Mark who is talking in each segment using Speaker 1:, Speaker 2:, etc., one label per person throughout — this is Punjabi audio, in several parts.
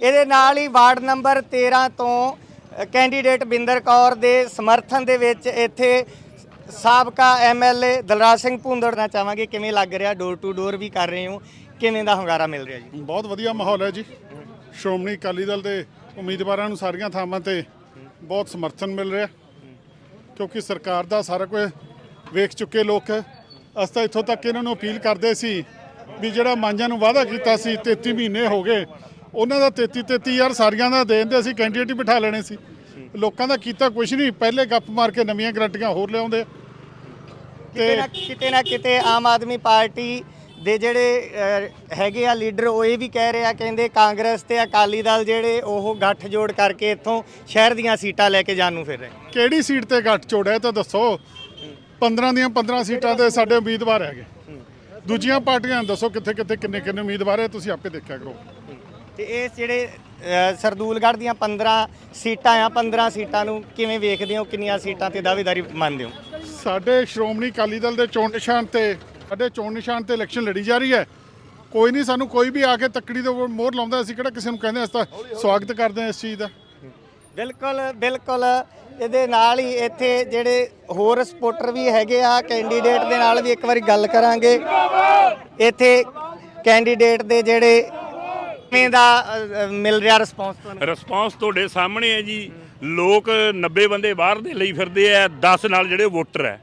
Speaker 1: ਇਹਦੇ ਨਾਲ ਹੀ ਵਾਰਡ ਨੰਬਰ 13 ਤੋਂ ਕੈਂਡੀਡੇਟ ਬਿੰਦਰ ਕੌਰ ਦੇ ਸਮਰਥਨ ਦੇ ਵਿੱਚ ਇੱਥੇ ਸਾਬਕਾ ਐਮਐਲਏ ਦਲਰਾਜ ਸਿੰਘ ਭੁੰਦੜ ਨਾਲ ਚਾਹਾਂਗੇ ਕਿਵੇਂ ਲੱਗ ਰਿਹਾ ਡੋਰ ਟੂ ਡੋਰ ਵੀ ਕਰ ਰਹੇ ਹੋ, ਕਿਵੇਂ ਦਾ ਹੁੰਗਾਰਾ ਮਿਲ ਰਿਹਾ ਜੀ
Speaker 2: ਬਹੁਤ ਵਧੀਆ ਮਾਹੌਲ ਹੈ ਜੀ ਸ਼੍ਰੋਮਣੀ ਅਕਾਲੀ ਦਲ ਦੇ ਉਮੀਦਵਾਰਾਂ ਨੂੰ ਸਾਰੀਆਂ ਥਾਵਾਂ ਤੇ ਬਹੁਤ ਸਮਰਥਨ ਮਿਲ ਰਿਹਾ ਕਿਉਂਕਿ ਸਰਕਾਰ ਦਾ ਸਾਰਾ ਕੁਝ ਵੇਖ ਚੁੱਕੇ ਲੋਕ ਹੈ। ਅਸੀਂ ਤਾਂ ਇੱਥੋਂ ਤੱਕ ਇਹਨਾਂ ਨੂੰ ਅਪੀਲ ਕਰਦੇ ਸੀ ਵੀ ਜਿਹੜਾ ਮਾਂਜਾਂ ਨੂੰ ਵਾਅਦਾ ਕੀਤਾ ਸੀ 33 ਮਹੀਨੇ ਹੋ ਗਏ ਉਹਨਾਂ ਦਾ 33 33000 ਸਾਰੀਆਂ ਦਾ ਦੇਣ ਦੇ ਅਸੀਂ ਕੈਂਡੀਡੇਟ ਹੀ ਬਿਠਾ ਲੈਣੇ ਸੀ। ਲੋਕਾਂ ਦਾ ਕੀਤਾ ਕੁਝ ਨਹੀਂ ਪਹਿਲੇ ਗੱਪ ਮਾਰ ਕੇ ਨਵੀਆਂ ਗਰੰਟੀਆਂ ਹੋਰ ਲਿਆਉਂਦੇ।
Speaker 1: ਕਿਤੇ ਨਾ ਕਿਤੇ ਨਾ ਕਿਤੇ ਆਮ ਆਦਮੀ ਪਾਰਟੀ ਦੇ ਜਿਹੜੇ ਹੈਗੇ ਆ ਲੀਡਰ ਉਹ ਇਹ ਵੀ ਕਹਿ ਰਿਹਾ ਕਹਿੰਦੇ ਕਾਂਗਰਸ ਤੇ ਅਕਾਲੀ ਦਲ ਜਿਹੜੇ ਉਹ ਗੱਠ ਜੋੜ ਕਰਕੇ ਇੱਥੋਂ ਸ਼ਹਿਰ ਦੀਆਂ ਸੀਟਾਂ ਲੈ ਕੇ ਜਾਣ ਨੂੰ ਫਿਰ ਰਹੇ।
Speaker 2: ਕਿਹੜੀ ਸੀਟ ਤੇ ਗੱਠ ਚੋੜਿਆ ਇਹ ਤਾਂ ਦੱਸੋ। 15 ਦੀਆਂ 15 ਸੀਟਾਂ ਤੇ ਸਾਡੇ ਉਮੀਦਵਾਰ ਹੈਗੇ। ਦੂਜੀਆਂ ਪਾਰਟੀਆਂ ਦੱਸੋ ਕਿੱਥੇ ਕਿੱਥੇ ਕਿੰਨੇ ਕਿੰਨੇ ਉਮੀਦਵਾਰ ਹੈ ਤੁਸੀਂ ਆਪੇ ਦੇਖਿਆ ਕਰੋ।
Speaker 1: ਤੇ ਇਹ ਜਿਹੜੇ ਸਰਦੂਲਗੜ੍ਹ ਦੀਆਂ 15 ਸੀਟਾਂ ਆ 15 ਸੀਟਾਂ ਨੂੰ ਕਿਵੇਂ ਵੇਖਦੇ ਹੋ? ਕਿੰਨੀਆਂ ਸੀਟਾਂ ਤੇ ਦਾਅਵੇਦਾਰੀ ਮੰਨਦੇ ਹੋ?
Speaker 2: ਸਾਡੇ ਸ਼੍ਰੋਮਣੀ ਅਕਾਲੀ ਦਲ ਦੇ ਚੋਣ ਨਿਸ਼ਾਨ ਤੇ ਸਾਡੇ ਚੋਣ ਨਿਸ਼ਾਨ ਤੇ ਇਲੈਕਸ਼ਨ ਲੜੀ ਜਾ ਰਹੀ ਹੈ। ਕੋਈ ਨਹੀਂ ਸਾਨੂੰ ਕੋਈ ਵੀ ਆ ਕੇ ਤੱਕੜੀ ਦੇ ਮੋਹਰ ਲਾਉਂਦਾ ਅਸੀਂ ਕਿਹੜਾ ਕਿਸੇ ਨੂੰ ਕਹਿੰਦੇ ਅਸੀਂ ਤਾਂ ਸਵਾਗਤ ਕਰਦੇ ਹਾਂ ਇਸ ਚੀਜ਼ ਦਾ।
Speaker 1: ਬਿਲਕੁਲ ਬਿਲਕੁਲ। ਇਹਦੇ ਨਾਲ ਹੀ ਇੱਥੇ ਜਿਹੜੇ ਹੋਰ ਸਪੋਰਟਰ ਵੀ ਹੈਗੇ ਆ ਕੈਂਡੀਡੇਟ ਦੇ ਨਾਲ ਵੀ ਇੱਕ ਵਾਰੀ ਗੱਲ ਕਰਾਂਗੇ। ਇੱਥੇ ਕੈਂਡੀਡੇਟ ਦੇ ਜਿਹੜੇ ਕਿਵੇਂ ਦਾ ਅ, ਅ, ਮਿਲ ਰਿਹਾ ਰਿਸਪੌਂਸ ਤੁਹਾਨੂੰ?
Speaker 3: ਰਿਸਪਾਂਸ ਤੁਹਾਡੇ ਸਾਹਮਣੇ ਹੈ ਜੀ। ਲੋਕ 90 ਬੰਦੇ ਬਾਹਰ ਦੇ ਲਈ ਫਿਰਦੇ ਆ 10 ਨਾਲ ਜਿਹੜੇ ਵੋਟਰ ਹੈ।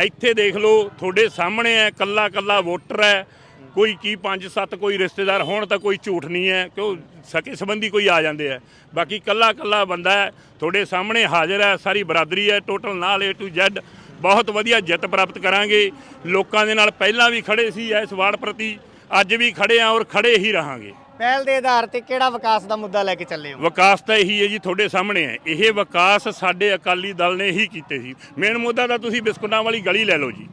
Speaker 3: ਇੱਥੇ ਦੇਖ ਲਓ ਤੁਹਾਡੇ ਸਾਹਮਣੇ ਹੈ ਕੱਲਾ ਕੱਲਾ ਵੋਟਰ ਹੈ। ਕੋਈ ਕੀ 5-7 ਕੋਈ ਰਿਸ਼ਤੇਦਾਰ ਹੋਣ ਤਾਂ ਕੋਈ ਝੂਠ ਨਹੀਂ ਹੈ ਕਿਉਂ ਸਕੇ ਸੰਬੰਧੀ ਕੋਈ ਆ ਜਾਂਦੇ ਆ। ਬਾਕੀ ਕੱਲਾ ਕੱਲਾ ਬੰਦਾ ਹੈ ਤੁਹਾਡੇ ਸਾਹਮਣੇ ਹਾਜ਼ਰ ਹੈ ਸਾਰੀ ਬਰਾਦਰੀ ਹੈ ਟੋਟਲ ਨਾਲ A to Z ਬਹੁਤ ਵਧੀਆ ਜਿੱਤ ਪ੍ਰਾਪਤ ਕਰਾਂਗੇ। ਲੋਕਾਂ ਦੇ ਨਾਲ ਪਹਿਲਾਂ ਵੀ ਖੜੇ ਸੀ ਇਸ ਵਾਰਡ ਪ੍ਰਤੀ। ਅੱਜ ਵੀ ਖੜੇ ਆ ਔਰ ਖੜੇ ਹੀ ਰਹਾਂਗੇ।
Speaker 1: ਪਹਿਲ ਦੇ ਆਧਾਰ ਤੇ ਕਿਹੜਾ ਵਿਕਾਸ ਦਾ ਮੁੱਦਾ ਲੈ ਕੇ ਚੱਲੇ ਹੋ?
Speaker 3: ਵਿਕਾਸ ਤਾਂ ਇਹੀ ਹੈ ਜੀ ਤੁਹਾਡੇ ਸਾਹਮਣੇ ਹੈ। ਇਹ ਵਿਕਾਸ ਸਾਡੇ ਅਕਾਲੀ ਦਲ ਨੇ ਹੀ ਕੀਤੇ ਸੀ। ਮੇਨ ਮੁੱਦਾ ਤਾਂ ਤੁਸੀਂ ਬਿਸਕੁਟਾਂ ਵਾਲੀ ਗਲੀ ਲੈ ਲਓ ਜੀ।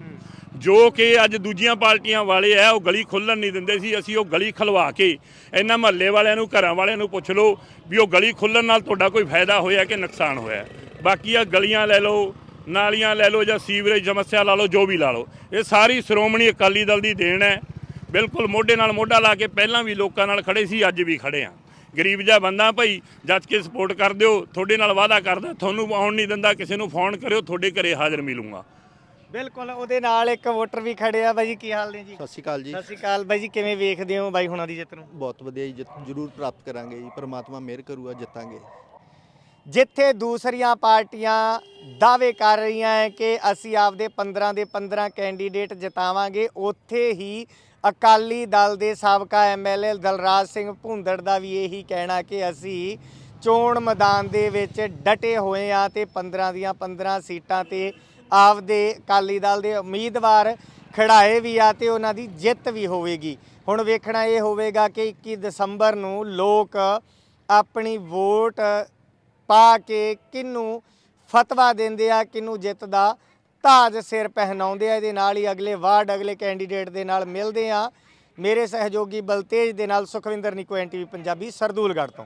Speaker 3: ਜੋ ਕਿ ਅੱਜ ਦੂਜੀਆਂ ਪਾਰਟੀਆਂ ਵਾਲੇ ਆ ਉਹ ਗਲੀ ਖੁੱਲਣ ਨਹੀਂ ਦਿੰਦੇ ਸੀ। ਅਸੀਂ ਉਹ ਗਲੀ ਖਲਵਾ ਕੇ ਇਹਨਾਂ ਮਹੱਲੇ ਵਾਲਿਆਂ ਨੂੰ, ਘਰਾਂ ਵਾਲਿਆਂ ਨੂੰ ਪੁੱਛ ਲਓ ਵੀ ਉਹ ਗਲੀ ਖੁੱਲਣ ਨਾਲ ਤੁਹਾਡਾ ਕੋਈ ਫਾਇਦਾ ਹੋਇਆ ਕਿ ਨੁਕਸਾਨ ਹੋਇਆ। ਬਾਕੀ ਆ ਗਲੀਆਂ ਲੈ ਲਓ, ਨਾਲੀਆਂ ਲੈ ਲਓ ਜਾਂ ਸੀਵਰੇਜ ਸਮੱਸਿਆ ਲਾ ਲਓ, ਜੋ ਵੀ ਲਾ ਲਓ। ਇਹ ਸਾਰੀ ਸ਼੍ਰੋਮਣੀ ਅਕਾਲੀ ਦਲ ਦੀ ਦੇਣ ਹੈ। ਬਿਲਕੁਲ ਮੋਢੇ ਨਾਲ ਮੋਢਾ ਲਾ ਕੇ ਪਹਿਲਾਂ ਵੀ ਲੋਕਾਂ ਨਾਲ ਖੜੇ ਸੀ ਅੱਜ ਵੀ ਖੜੇ ਆ ਗਰੀਬ ਜਿਹਾ ਬੰਦਾ ਭਾਈ ਜੱਜ ਕੇ ਸਪੋਰਟ ਕਰ ਦਿਓ ਤੁਹਾਡੇ ਨਾਲ ਵਾਅਦਾ ਕਰਦਾ ਤੁਹਾਨੂੰ ਆਉਣ ਨਹੀਂ ਦਿੰਦਾ ਕਿਸੇ ਨੂੰ ਫੋਨ ਕਰਿਓ ਤੁਹਾਡੇ ਘਰੇ ਹਾਜ਼ਰ ਮਿਲੂੰਗਾ।
Speaker 1: ਬਿਲਕੁਲ ਉਹਦੇ ਨਾਲ ਇੱਕ ਵੋਟਰ ਵੀ ਖੜੇ ਆ ਬਾਈ ਜੀ ਕੀ ਹਾਲ ਨੇ ਜੀ?
Speaker 4: ਸਤਿ ਸ਼੍ਰੀ ਅਕਾਲ ਜੀ।
Speaker 1: ਸਤਿ ਸ਼੍ਰੀ ਅਕਾਲ ਬਾਈ ਜੀ ਕਿਵੇਂ ਵੇਖਦੇ ਹੋ ਬਾਈ ਹੁਣਾਂ ਦੀ ਜਿੱਤ ਨੂੰ?
Speaker 4: ਬਹੁਤ ਵਧੀਆ ਜੀ ਜਿੱਤ ਜ਼ਰੂਰ ਪ੍ਰਾਪਤ ਕਰਾਂਗੇ ਜੀ ਪਰਮਾਤਮਾ ਮਿਹਰ ਕਰੂਗਾ ਜਿੱਤਾਂਗੇ।
Speaker 1: ਜਿੱਥੇ ਦੂਸਰੀਆਂ ਪਾਰਟੀਆਂ ਦਾਅਵੇ ਕਰ ਰਹੀਆਂ ਹੈ ਕਿ ਅਸੀਂ ਆਪਦੇ 15 ਦੇ 15 ਕੈਂਡੀਡੇਟ ਜਿਤਾਵਾਂਗੇ ਉੱਥੇ ਹੀ ਅਕਾਲੀ ਦਲ ਦੇ ਸਾਬਕਾ ਐਮਐਲਏ ਦਲਰਾਜ ਸਿੰਘ ਭੁੰਦੜ ਦਾ ਵੀ ਇਹੀ ਕਹਿਣਾ ਕਿ ਅਸੀਂ ਚੋਣ ਮੈਦਾਨ ਦੇ ਵਿੱਚ ਡਟੇ ਹੋਏ ਆ ਤੇ 15 ਦੀਆਂ 15 ਸੀਟਾਂ ਤੇ ਆਪਦੇ ਅਕਾਲੀ ਦਲ ਦੇ ਉਮੀਦਵਾਰ ਖੜਾਏ ਵੀ ਆ ਤੇ ਉਹਨਾਂ ਦੀ ਜਿੱਤ ਵੀ ਹੋਵੇਗੀ। ਹੁਣ ਵੇਖਣਾ ਇਹ ਹੋਵੇਗਾ ਕਿ 21 ਦਸੰਬਰ ਨੂੰ ਲੋਕ ਆਪਣੀ ਵੋਟ ਪਾ ਕੇ ਕਿਨੂੰ ਫਤਵਾ ਦਿੰਦੇ ਆ ਕਿਨੂੰ ਜਿੱਤ ਦਾ ਤਾਜ ਸਿਰ ਪਹਿਨਾਉਂਦੇ ਆ, ਇਹਦੇ ਨਾਲ ਹੀ ਅਗਲੇ ਵਾਰਡ, ਅਗਲੇ ਕੈਂਡੀਡੇਟ ਦੇ ਨਾਲ ਮਿਲਦੇ ਆ। ਮੇਰੇ ਸਹਿਯੋਗੀ ਬਲਤੇਜ ਦੇ ਨਾਲ ਸੁਖਵਿੰਦਰ ਨਿਕੋ ਐਨਟੀਵੀ ਪੰਜਾਬੀ ਸਰਦੂਲਗੜ੍ਹ ਤੋਂ।